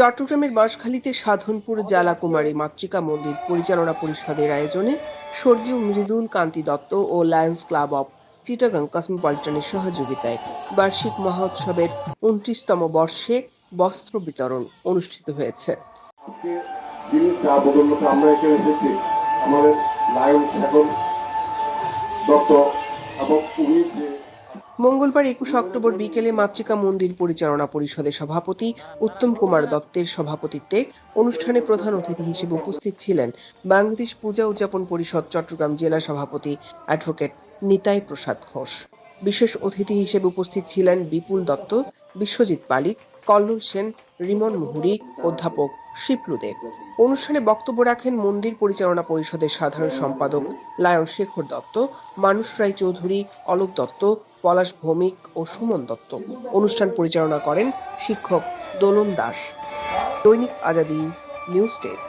চট্টগ্রামের বাঁশখালীতে সাধনপুর জালাকুমারী মাতৃকা মন্দির পরিচালনা পরিষদের আয়োজনে স্বর্গীয় মৃদুল কান্তি দত্ত ও লায়ন্স ক্লাব অব চিটাগাং কসমোপলিটনের সহযোগিতায় বার্ষিক মহোৎসবের উনত্রিশতম বর্ষে বস্ত্র বিতরণ অনুষ্ঠিত হয়েছে। আমাদের লায়ন দত্ত এবং উনি যে মঙ্গলবার একুশ অক্টোবর বিকেলে মাতৃকা মন্দির পরিচালনা পরিষদের সভাপতি উত্তম কুমার দত্তের সভাপতিত্বে অনুষ্ঠানে প্রধান অতিথি হিসেবে উপস্থিত ছিলেন বাংলাদেশ পূজা উদযাপন পরিষদ চট্টগ্রাম জেলা সভাপতি অ্যাডভোকেট নিতাই প্রসাদ ঘোষ। বিশেষ অতিথি হিসেবে উপস্থিত ছিলেন বিপুল দত্ত বিশ্বজিৎ পালিক, কল্লোল সেন, রিমন মুহুরী, অধ্যাপক শিবলু দেব অনুষ্ঠানে বক্তব্য রাখেন মন্দির পরিচালনা পরিষদের সাধারণ সম্পাদক লায়ন শেখর দত্ত, মানুষ রায় চৌধুরী, অলোক দত্ত, পলাশ ভৌমিক ও সুমন দত্ত। অনুষ্ঠান পরিচালনা করেন শিক্ষক দোলন দাস। দৈনিক আজাদি নিউজ ডেস্ক।